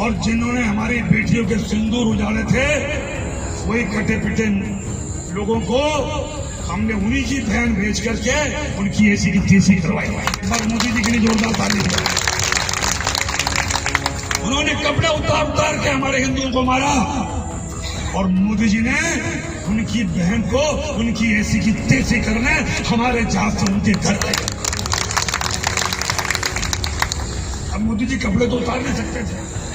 और जिन्होंने हमारी बेटियों के सिंदूर उजाड़े थे, वही कटे पिटे लोगों को हमने उन्हीं की बहन भेज करके उनकी ऐसी की तीसी करवाई। एक मोदी जी के लिए जोरदार ताली उन्होंने कपड़े उतार उतार के हमारे हिंदुओं को मारा और मोदी जी ने उनकी बहन को उनकी ऐसी की तेज़ी करने हमारे जहाज़ से उनके घर गए अब मोदी जी कपड़े तो उतार नहीं सकते थे।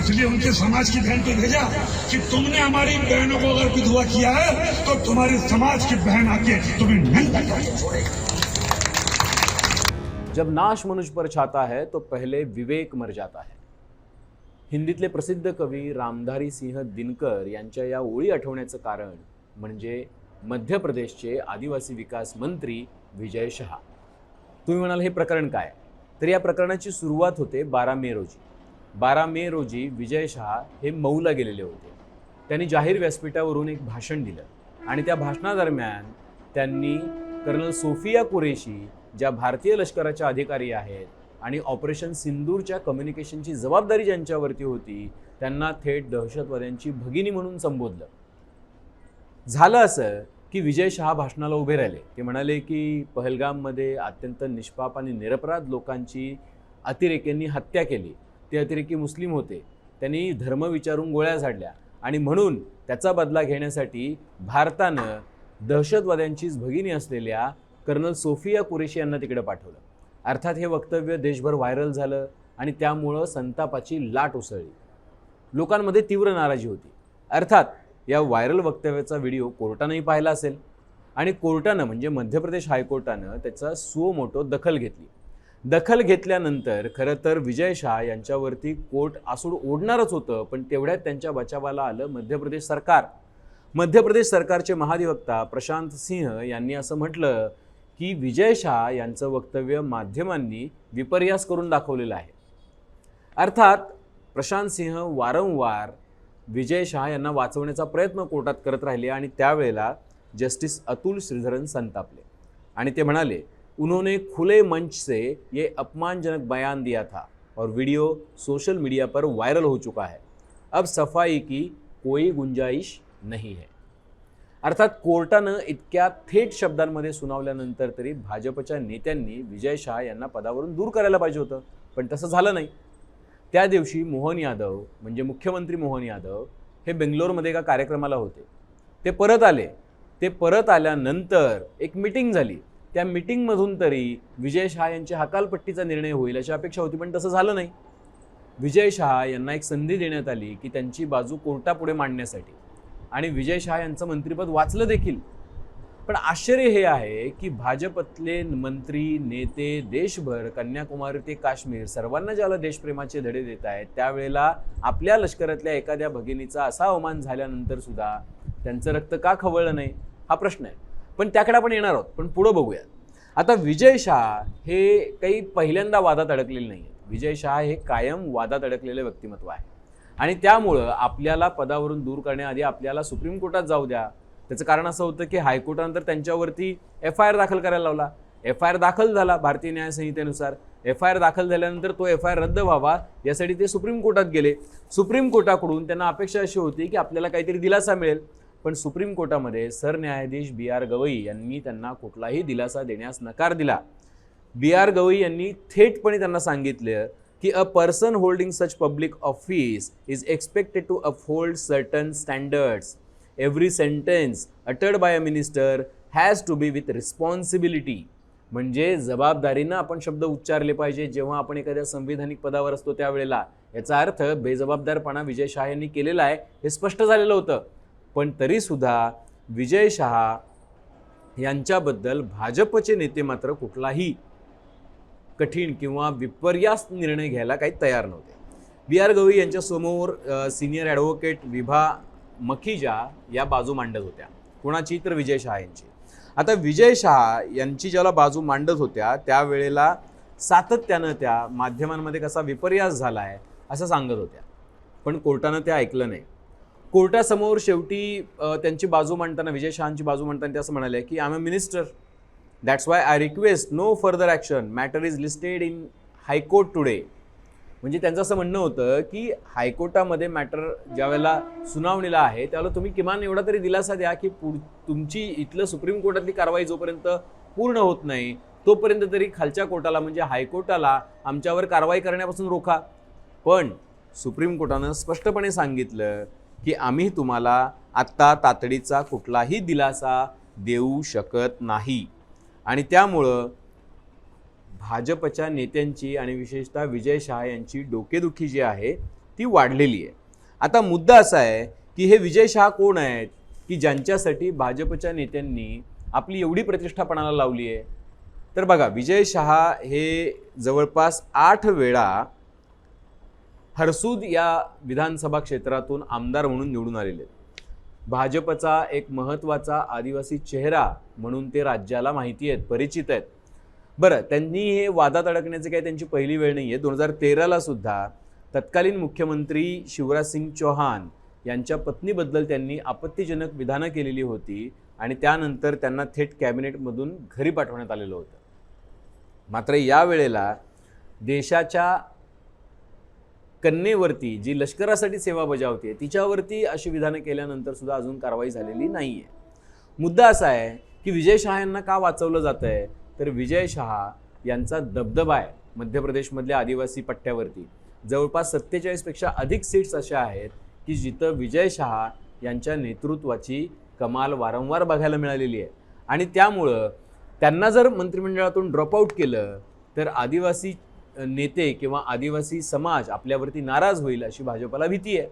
इसलिए उनके समाज की बहन को भेजा कि तुमने हमारी बहनों को अगर विधवा किया है तो तुम्हारे समाज की बहन आके तुम्हें नहीं छोड़ेगी जब नाश मनुष्य पर छाता है तो पहले विवेक मर जाता है। हिंदीतले प्रसिद्ध कवी रामधारी सिंह दिनकर यांच्या या ओळी आठवण्याचं कारण म्हणजे मध्य प्रदेशचे आदिवासी विकास मंत्री विजय शहा. तुम्ही म्हणाल हे प्रकरण काय? तर या प्रकरणाची सुरुवात होते बारा मे रोजी. बारा मे रोजी विजय शहा हे मऊला गेलेले होते. त्यांनी जाहीर व्यासपीठावरून एक भाषण दिलं आणि त्या भाषणादरम्यान त्यांनी कर्नल सोफिया कुरेशी ज्या भारतीय लष्कराच्या अधिकारी आहेत आणि ऑपरेशन सिंदूरच्या कम्युनिकेशनची जबाबदारी ज्यांच्यावरती होती त्यांना थेट दहशतवाद्यांची भगिनी म्हणून संबोधलं. झालं असं की विजय शहा भाषणाला उभे राहिले. ते म्हणाले की पहलगाममध्ये अत्यंत निष्पाप आणि निरपराध लोकांची अतिरेक्यांनी हत्या केली. ते अतिरेकी मुस्लिम होते. त्यांनी धर्म विचारून गोळ्या झाडल्या. आणि म्हणून त्याचा बदला घेण्यासाठी भारतानं दहशतवाद्यांचीच भगिनी असलेल्या कर्नल सोफिया कुरेशी यांना तिकडे पाठवलं. अर्थात हे वक्तव्य देशभर व्हायरल झालं आणि त्यामुळं संतापाची लाट उसळली. लोकांमध्ये तीव्र नाराजी होती. अर्थात या व्हायरल वक्तव्याचा व्हिडिओ कोर्टानंही पाहिला असेल. आणि कोर्टानं म्हणजे मध्य प्रदेश हायकोर्टानं त्याचा सुओमोटो दखल घेतली. दखल घेतल्यानंतर खरं तर विजय शहा यांच्यावरती कोर्ट आसूड ओढणारच होतं पण तेवढ्यात त्यांच्या बचावाला आलं मध्य प्रदेश सरकार. मध्य प्रदेश सरकारचे महाधिवक्ता प्रशांत सिंह यांनी असं म्हटलं की विजय शहा यांचं वक्तव्य माध्यमांनी विपर्यास करून दाखवलेलं आहे. अर्थात प्रशांत सिंह वारंवार विजय शहा यांना वाचवण्याचा प्रयत्न कोर्टात करत राहिले आणि त्यावेळेला जस्टिस अतुल श्रीधरन संतापले. आणि ते म्हणाले उन्होंने खुले मंच से ये अपमानजनक बयान दिया था और वीडियो सोशल मीडिया पर वायरल हो चुका है। अब सफाई की कोई गुंजाइश नहीं है। अर्थात कोर्टानं इतक्या थेट शब्दांमध्ये सुनावल्यानंतर तरी भाजपच्या नेत्यांनी विजय शहा यांना पदावरून दूर करायला पाहिजे होतं पण तसं झालं नाही. त्या दिवशी मोहन यादव म्हणजे मुख्यमंत्री मोहन यादव हे बेंगलोरमध्ये एका कार्यक्रमाला होते. ते परत आले. ते परत आल्यानंतर एक मिटिंग झाली. त्या मिटिंगमधून तरी विजय शहा यांची हकालपट्टीचा निर्णय होईल अशी अपेक्षा होती पण तसं झालं नाही. विजय शहा यांना एक संधी देण्यात आली की त्यांची बाजू कोर्टापुढे मांडण्यासाठी. आणि विजय शहा यांचं मंत्रिपद वाचलं देखील. पण आश्चर्य हे आहे की भाजपतले मंत्री नेते देशभर कन्याकुमारी ते काश्मीर सर्वांना ज्याला देशप्रेमाचे धडे देत आहेत त्यावेळेला आपल्या लष्करातल्या एखाद्या भगिनीचा असा अवमान झाल्यानंतर सुद्धा त्यांचं रक्त का खवळलं नाही? हा प्रश्न आहे. पण त्याकडे आपण येणार आहोत. पण पुढं बघूयात आता विजय शहा हे काही पहिल्यांदा वादात अडकलेले नाही आहेत विजय शहा हे कायम वादात अडकलेले व्यक्तिमत्व आहे. आणि त्यामुळं आपल्याला पदावरून दूर करण्याआधी आपल्याला सुप्रीम कोर्टात जाऊ द्या. त्याचं कारण असं होतं की हायकोर्टानंतर त्यांच्यावरती एफ आय आर दाखल करायला लावला. एफ आय आर दाखल झाला भारतीय न्यायसंहितेनुसार एफ आय आर दाखल झाल्यानंतर तो एफ आय आर रद्द व्हावा यासाठी ते सुप्रीम कोर्टात गेले. सुप्रीम कोर्टाकडून त्यांना अपेक्षा अशी होती की आपल्याला काहीतरी दिलासा मिळेल. पण सुप्रीम कोर्टामध्ये सरन्यायाधीश बी आर गवई यांनी त्यांना कुठलाही दिलासा देण्यास नकार दिला. बी आर गवई यांनी थेटपणे त्यांना सांगितलं की a person holding such public office is expected to uphold certain standards. Every sentence uttered by a minister has to be with responsibility. म्हणजे जबाबदारीनं आपण शब्द उच्चारले पाहिजे जेव्हा आपण एखाद्या संविधानिक पदावर असतो त्यावेळेला. याचा अर्थ बेजबाबदारपणा विजय शहा यांनी केलेला आहे हे स्पष्ट झालेलं होतं. पण तरीसुद्धा विजय शहा यांच्याबद्दल भाजपचे नेते मात्र कुठलाही कठीण किंवा विपर्यास निर्णय घ्यायला काही तयार नव्हते. बी आर गवई यांच्यासमोर सिनियर ॲडव्होकेट विभा मखिजा या बाजू मांडत होत्या. कोणाची तर विजय शहा यांची. आता विजय शहा यांची ज्याला बाजू मांडत होत्या त्यावेळेला सातत्यानं त्या माध्यमांमध्ये कसा विपर्यास झाला आहे असं सांगत होत्या. पण कोर्टानं ते ऐकलं नाही. कोर्टासमोर शेवटी त्यांची बाजू मांडताना विजय शहांची बाजू मांडताना ते असं म्हणाले की I am a minister that's why I request no further action matter is listed in High Court today म्हणजे त्यांचं असं म्हणणं होतं की हायकोर्टामध्ये मॅटर ज्यावेळेला सुनावणीला आहे त्यावेळेला तुम्ही किमान एवढा तरी दिलासा द्या की पुढ तुमची इथलं सुप्रीम कोर्टातली कारवाई जोपर्यंत पूर्ण होत नाही तोपर्यंत तरी खालच्या कोर्टाला म्हणजे हायकोर्टाला आमच्यावर कारवाई करण्यापासून रोखा. पण सुप्रीम कोर्टानं स्पष्टपणे सांगितलं की आम्ही तुम्हाला आत्ता तातडीचा कुठलाही दिलासा देऊ शकत नाही. आणि त्यामुळं भाजपच्या नेत्यांची आणि विशेषतः विजय शहा यांची डोकेदुखी जी आहे ती वाढलेली आहे. आता मुद्दा असा आहे की हे विजय शहा कोण आहेत की ज्यांच्यासाठी भाजपच्या नेत्यांनी आपली एवढी प्रतिष्ठापणाला लावली आहे? तर बघा विजय शहा हे जवळपास आठ वेळा हरसूद या विधानसभा क्षेत्रातून आमदार म्हणून निवडून आलेले आहेत. भाजपचा एक महत्त्वाचा आदिवासी चेहरा म्हणून ते राज्याला माहिती आहेत परिचित आहेत. बरं त्यांनी हे वादात अडकण्याची काही त्यांची पहिली वेळ नाही आहे दोन हजार तेराला सुद्धा तत्कालीन मुख्यमंत्री शिवराज सिंग चौहान यांच्या पत्नीबद्दल त्यांनी आपत्तीजनक विधानं केलेली होती आणि त्यानंतर त्यांना थेट कॅबिनेटमधून घरी पाठवण्यात आलेलं होतं. मात्र यावेळेला देशाच्या कन्येवरती जी लष्करासाठी सेवा बजावते तिच्यावरती अशी विधानं केल्यानंतर सुद्धा अजून कारवाई झालेली नाही आहे मुद्दा असा आहे की विजय शहा यांना का वाचवलं जात आहे तर विजय शहा यांचा दबदबा आहे मध्य प्रदेशमधल्या आदिवासी पट्ट्यावरती. जवळपास सत्तेचाळीसपेक्षा अधिक सीट्स अशा आहेत की जिथं विजय शहा यांच्या नेतृत्वाची कमाल वारंवार बघायला मिळालेली आहे. आणि त्यामुळं त्यांना जर मंत्रिमंडळातून ड्रॉपआउट केलं तर आदिवासी नेते किंवा आदिवासी समाज आपल्यावरती नाराज होईल अशी भाजपला भीती आहे.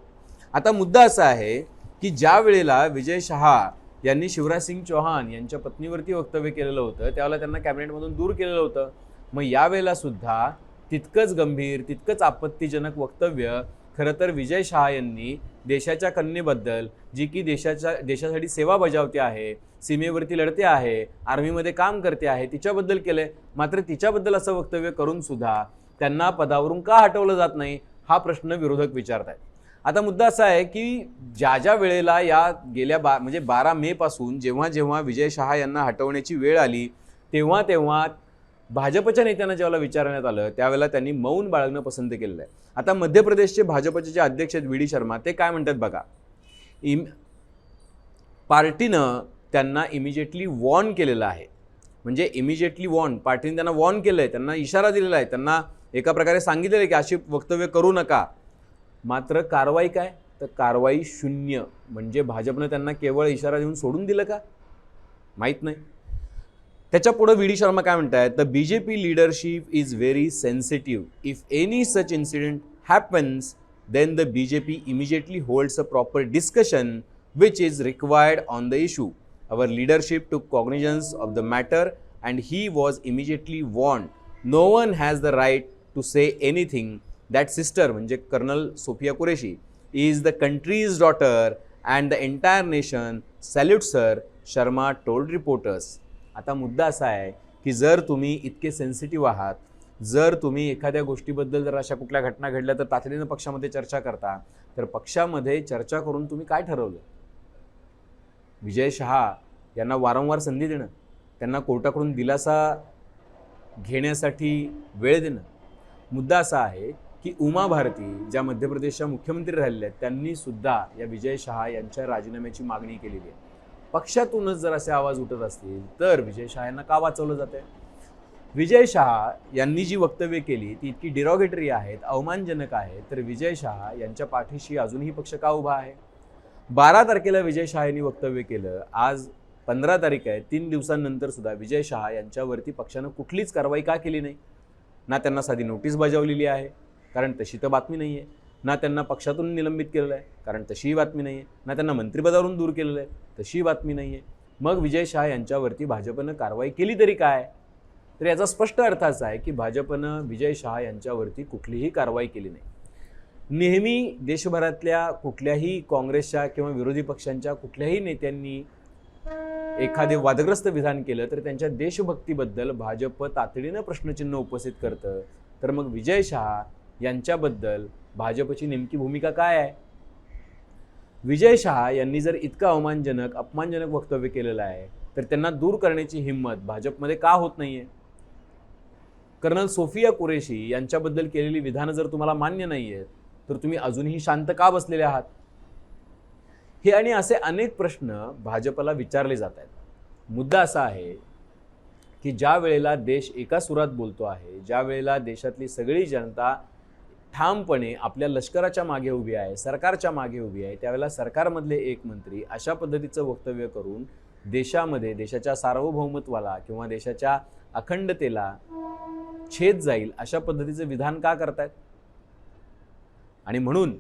आता मुद्दा असा आहे की ज्या वेळेला विजय शहा यांनी शिवराज सिंग चौहान यांच्या पत्नीवरती वक्तव्य केलेलं होतं त्यावेळेला त्यांना कॅबिनेटमधून दूर केलेलं होतं. मग यावेळेला सुद्धा तितकंच गंभीर तितकंच आपत्तीजनक वक्तव्य खरं तर विजय शहा यांनी देशाच्या कन्येबद्दल जी की देशाच्या देशासाठी सेवा बजावते आहे सीमेवरती लढते आहे आर्मीमध्ये काम करते आहे तिच्याबद्दल केलं आहे मात्र तिच्याबद्दल असं वक्तव्य करून सुद्धा त्यांना पदावरून का हटवलं जात नाही हा प्रश्न विरोधक विचारत आहेत आता मुद्दा असा आहे की ज्या ज्या वेळेला या गेल्या बा म्हणजे बारा मे पासून जेव्हा जेव्हा विजय शहा यांना हटवण्याची वेळ आली तेव्हा तेव्हा भाजपच्या नेत्यांना ज्यावेळेला विचारण्यात आलं त्यावेळेला त्यांनी मौन बाळगणं पसंत केलेलं आहे. आता मध्य प्रदेशचे भाजपचे जे अध्यक्ष आहेत व्ही डी शर्मा ते काय म्हणतात बघा? इम पार्टीनं त्यांना इमिजिएटली वॉर्न केलेलं आहे. म्हणजे इमिजिएटली वॉर्न पार्टीने त्यांना वॉर्न केलं आहे त्यांना इशारा दिलेला आहे त्यांना एका प्रकारे सांगितलेलं आहे की अशी वक्तव्य करू नका. मात्र कारवाई काय? तर कारवाई शून्य. म्हणजे भाजपनं त्यांना केवळ इशारा देऊन सोडून दिलं का? माहीत नाही. त्याच्या पुढं व्ही डी शर्मा काय म्हणतायत the B J P leadership is very sensitive if any such incident happens then the B J P immediately holds a proper discussion which is required on the issue. Our leadership took cognizance of the matter and he was immediately warned. No one has the right to say anything. That sister, म्हणजे colonel Sofia Qureshi, is the country's daughter and the entire nation salutes her, Sharma told reporters. आता मुद्दा असा आहे की जर तुम्ही इतके sensitive आहात जर तुम्ही एखाद्या गोष्टीबद्दल जर अशा कुठल्या घटना घडल्या तर तातडीनं पक्षामध्ये चर्चा करता तर पक्षामध्ये चर्चा करून तुम्ही काय ठरवलं? विजय शहा यांना वारंवार संधी देणं त्यांना कोर्टाकडून दिलासा घेण्यासाठी वेळ देणं. मुद्दा असा आहे की उमा भारती ज्या मध्य प्रदेशच्या मुख्यमंत्री राहिलेल्या आहेत त्यांनी सुद्धा या विजय शहा यांच्या राजीनाम्याची मागणी केलेली आहे. पक्षातूनच जर असे आवाज उठत असतील तर विजय शहा यांना का वाचवलं जातंय? विजय शहा यांनी जी वक्तव्य केली ती इतकी डिरॉगेटरी आहेत अवमानजनक आहेत तर विजय शहा यांच्या पाठीशी अजूनही पक्ष का उभा आहे? बारा तारखेला विजय शहा यांनी वक्तव्य केलं आज पंधरा तारीख आहे तीन दिवसांनंतर सुद्धा विजय शहा यांच्यावरती पक्षानं कुठलीच कारवाई का केली नाही? ना त्यांना साधी नोटीस बजावलेली आहे कारण तशी तर बातमी नाही आहे ना त्यांना पक्षातून निलंबित केलेलं आहे कारण तशीही बातमी नाही आहे ना त्यांना मंत्रिपदावरून दूर केलेलं आहे तशीही बातमी नाही आहे मग विजय शहा यांच्यावरती भाजपनं कारवाई केली तरी काय? तर याचा स्पष्ट अर्थ असा आहे की भाजपनं विजय शहा यांच्यावरती कुठलीही कारवाई केली नाही. नेहमी देशभरातल्या कुठल्याही काँग्रेसच्या किंवा विरोधी पक्षांच्या कुठल्याही नेत्यांनी एखादे वादग्रस्त विधान केलं तर त्यांच्या देशभक्तीबद्दल भाजप तातडीनं प्रश्नचिन्ह उपस्थित करतं. तर मग विजय शहा यांच्याबद्दल भाजपची नेमकी भूमिका काय आहे? विजय शहा यांनी जर इतकं अवमानजनक अपमानजनक वक्तव्य केलेलं आहे तर त्यांना दूर करण्याची हिंमत भाजपमध्ये का होत नाहीये? कर्नल सोफिया कुरेशी यांच्याबद्दल केलेली विधानं जर तुम्हाला मान्य नाही आहेत तर तुम्ही अजूनही शांत का बसलेले आहात? हे आणि असे अनेक प्रश्न भाजपला विचारले जात आहेत. मुद्दा असा आहे की ज्या वेळेला देश एका सुरात बोलतो आहे ज्या वेळेला देशातली सगळी जनता ठामपणे आपल्या लष्कराच्या मागे उभी आहे सरकारच्या मागे उभी आहे त्यावेळेला सरकारमधले एक मंत्री अशा पद्धतीचं वक्तव्य करून देशामध्ये देशाच्या सार्वभौमत्वाला किंवा देशाच्या अखंडतेला छेद जाईल अशा पद्धतीचं विधान का करतायत? आणि म्हणून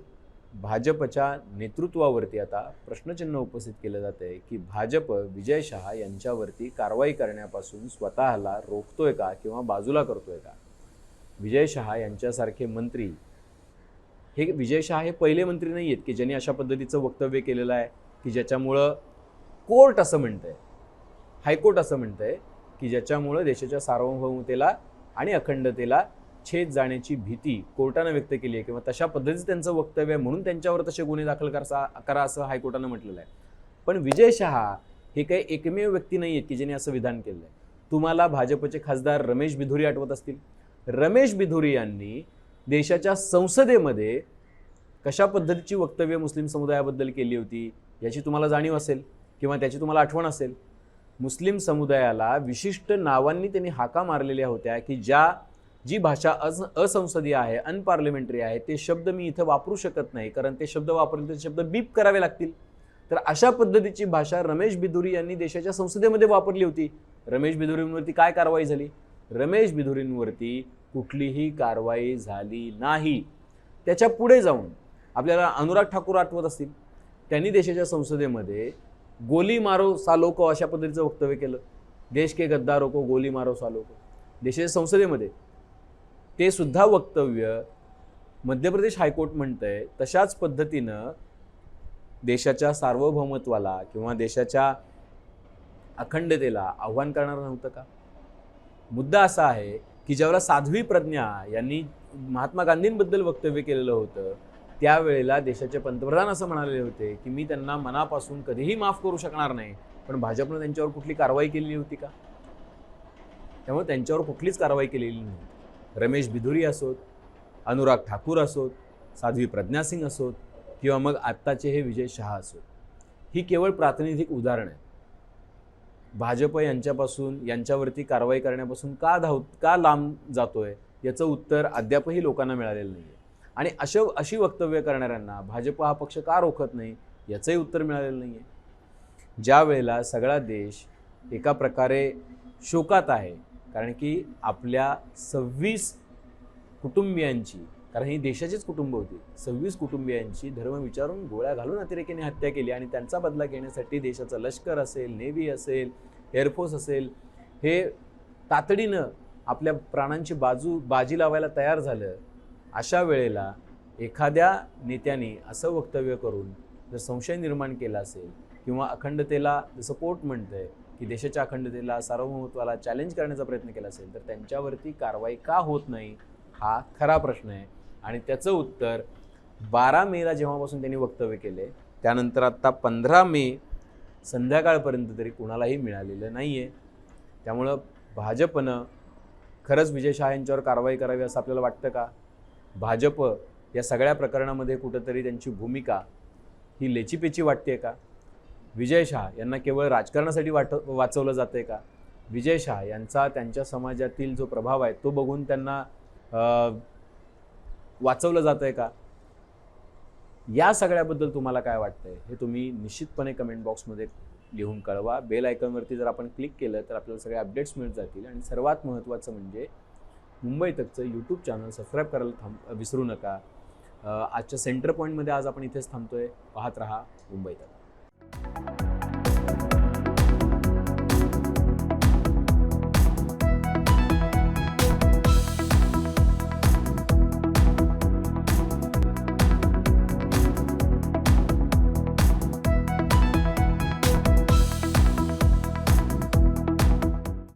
भाजपच्या नेतृत्वावरती आता प्रश्नचिन्ह उपस्थित केलं जात आहे की भाजप विजय शहा यांच्यावरती कारवाई करण्यापासून स्वतःला रोखतोय का किंवा बाजूला करतोय का? विजय शहा यांच्यासारखे मंत्री हे विजय शहा हे पहिले मंत्री नाही आहेत की ज्यांनी अशा पद्धतीचं वक्तव्य केलेलं आहे की ज्याच्यामुळं कोर्ट असं म्हणतंय हायकोर्ट असं म्हणतंय की ज्याच्यामुळं देशाच्या सार्वभौमतेला आणि अखंडतेला छेद जाण्याची भीती कोर्टानं व्यक्त केली आहे किंवा तशा पद्धतीचं त्यांचं वक्तव्य आहे म्हणून त्यांच्यावर तसे गुन्हे दाखल करसा करा असं हायकोर्टानं म्हटलेलं आहे. पण विजय शहा हे काही एकमेव व्यक्ती नाही आहेत की ज्यांनी असं विधान केलं आहे तुम्हाला भाजपचे खासदार रमेश बिधुरी आठवत असतील? रमेश बिधुरी यांनी देशाच्या संसदेमध्ये कशा पद्धतीची वक्तव्य मुस्लिम समुदायाबद्दल केली होती याची तुम्हाला जाणीव असेल किंवा त्याची तुम्हाला आठवण असेल. मुस्लिम समुदायाला विशिष्ट नावांनी त्यांनी हाका मारलेल्या होत्या की ज्या जी भाषा अस असंसदीय आहे अनपार्लिमेंटरी आहे ते शब्द मी इथं वापरू शकत नाही कारण ते शब्द वापरले ते शब्द बीप करावे लागतील. तर अशा पद्धतीची भाषा रमेश बिधुरी यांनी देशाच्या संसदेमध्ये वापरली होती. रमेश बिधुरींवरती काय कारवाई झाली? रमेश बिधुरींवरती कुठलीही कारवाई झाली नाही. त्याच्या पुढे जाऊन आपल्याला अनुराग ठाकूर आठवत असतील त्यांनी देशाच्या संसदेमध्ये गोली मारो सालोको अशा पद्धतीचं वक्तव्य केलं. देश के गद्दारो रोको गोली मारो सालोको देशाच्या संसदेमध्ये ते सुद्धा वक्तव्य मध्य प्रदेश हायकोर्ट म्हणतंय तशाच पद्धतीनं देशाच्या सार्वभौमत्वाला किंवा देशाच्या अखंडतेला आव्हान करणार नव्हतं का? मुद्दा असा आहे की ज्यावेळेला साध्वी प्रज्ञा यांनी महात्मा गांधींबद्दल वक्तव्य केलेलं होतं त्यावेळेला देशाचे पंतप्रधान असं म्हणाले होते की मी त्यांना मनापासून कधीही माफ करू शकणार नाही पण भाजपनं त्यांच्यावर कुठली कारवाई केलेली होती का? त्यामुळे त्यांच्यावर कुठलीच कारवाई केलेली नाही. रमेश बिधुरी असोत अनुराग ठाकूर असोत साध्वी प्रज्ञा सिंग असोत किंवा मग आत्ताचे हे विजय शहा असोत. ही केवळ प्रातिनिधिक उदाहरण आहे भाजप यांच्यापासून यांच्यावरती कारवाई करण्यापासून का धाव का लांब जातो आहे याचं उत्तर अद्यापही लोकांना मिळालेलं नाही आहे आणि अशा अशी वक्तव्य करणाऱ्यांना भाजप हा पक्ष का रोखत नाही याचंही उत्तर मिळालेलं नाही आहे ज्या वेळेला सगळा देश एका प्रकारे शोकात आहे कारण की आपल्या सव्वीस कुटुंबियांची कारण ही देशाचीच कुटुंब होती. सव्वीस कुटुंबियांची धर्म विचारून गोळ्या घालून अतिरेक्याने हत्या केली आणि त्यांचा बदला घेण्यासाठी देशाचं लष्कर असेल नेव्ही असेल एअरफोर्स असेल हे तातडीनं आपल्या प्राणांची बाजू बाजी लावायला तयार झालं. अशा वेळेला एखाद्या नेत्याने असं वक्तव्य करून जर संशय निर्माण केला असेल किंवा अखंडतेला जसं कोर्ट म्हणतंय की देशाच्या अखंडतेला सार्वभौमत्वाला चॅलेंज करण्याचा प्रयत्न केला असेल तर त्यांच्यावरती कारवाई का होत नाही हा खरा प्रश्न आहे. आणि त्याचं उत्तर बारा मेला जेव्हापासून त्यांनी वक्तव्य केले त्यानंतर आत्ता पंधरा मे संध्याकाळपर्यंत तरी कुणालाही मिळालेलं नाही आहे त्यामुळं भाजपनं खरंच विजय शहा यांच्यावर कारवाई करावी असं आपल्याला वाटतं का? भाजप या सगळ्या प्रकरणामध्ये कुठंतरी त्यांची भूमिका ही लेचीपेची वाटते का? विजय शहा यांना केवळ राजकारणासाठी वाट वाचवलं जातं का? विजय शहा यांचा त्यांच्या समाजातील जो प्रभाव आहे तो बघून त्यांना वाचवलं जातं आहे का? या सगळ्याबद्दल तुम्हाला काय वाटतंय? हे तुम्ही निश्चितपणे कमेंट बॉक्समध्ये लिहून कळवा. बेल आयकॉनवरती जर आपण क्लिक केलं तर आपल्याला सगळे अपडेट्स मिळत जातील. आणि सर्वात महत्त्वाचं म्हणजे मुंबई तकचं यूट्यूब चॅनल सबस्क्राईब करायला थांब विसरू नका. आजच्या सेंटर पॉईंटमध्ये आज आपण इथेच थांबतोय. पाहत रहा मुंबई तक.